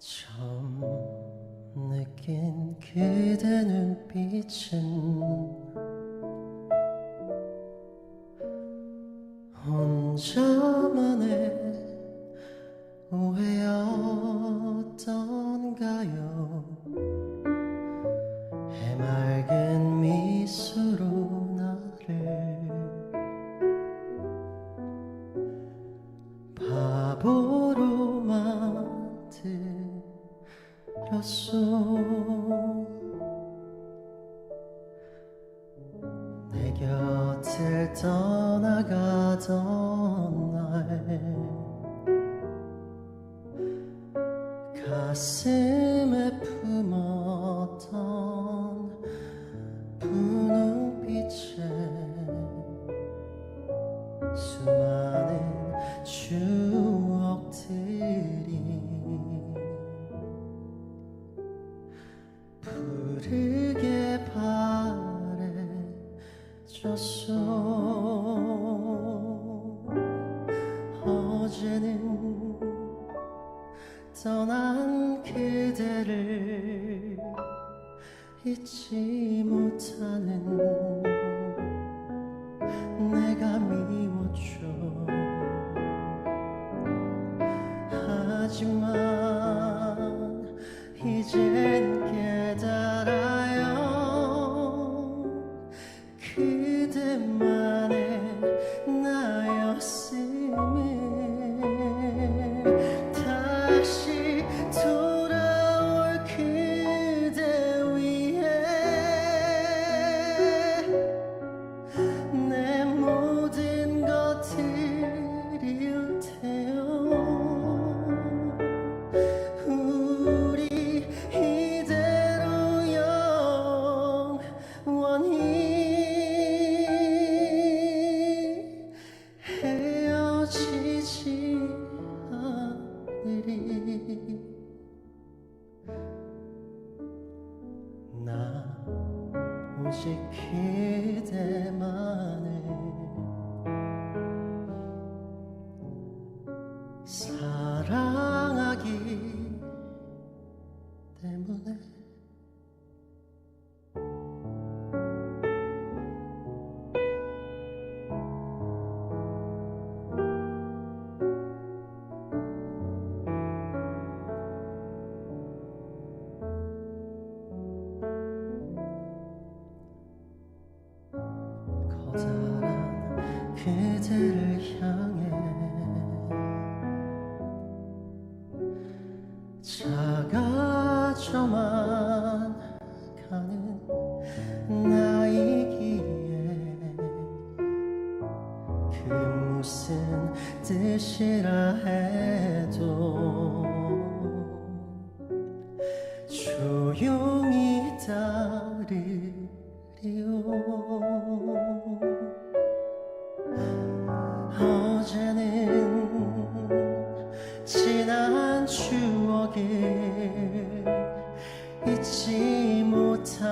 처음 느낀 그대 눈빛은 혼자만의 오해였던가요? 해맑은 미소로 나를 바보 만들었소. 내 곁을 떠나가던 날 가슴에 품었던 분홍빛에 수많은 추 푸르게 바래졌어 어제는 떠난 그대를 잊지 못하는 내가 미웠죠 하지만 그 오직 그대만을 커다란 그대를 향해 작아져만 가는 나이기에 그 무슨 뜻이라 해도 조용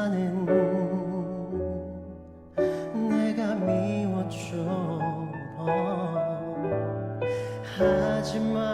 나는 내가 미워져 하지만